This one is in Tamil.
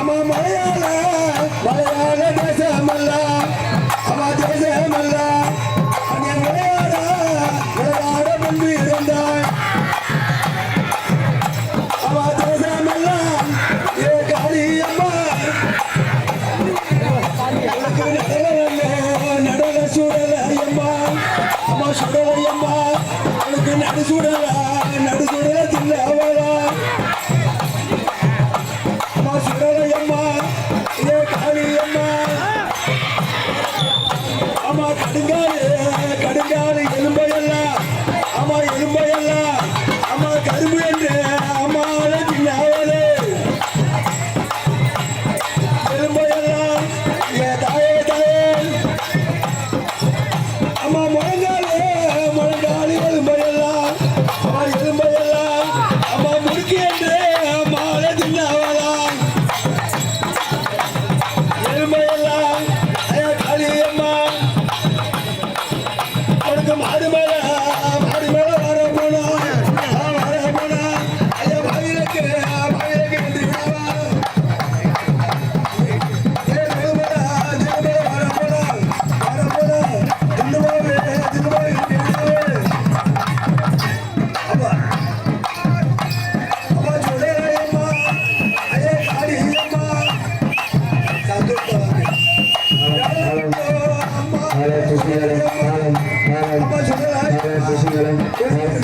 நாம மலையாள மலையாள தேசமல்ல. அவ தேசமல்ல. அங்கே விளையாட விளையாட முன்பு இருந்தாய் அவ தேசமல்ல. ஏ காளி அம்மா. எனக்கு நடன நடன சுடல அம்மா. அம்மா சுடல அம்மா. எனக்கு நடு சுடல நடு சுடல தில்லை அவ. ஆமா கடுங்காலு. கடுங்காலு எலும்பையெல்லாம் ஆமா எலும்பையெல்லாம் ஆமா கரும்பு என்று. 他们几个人？几个人？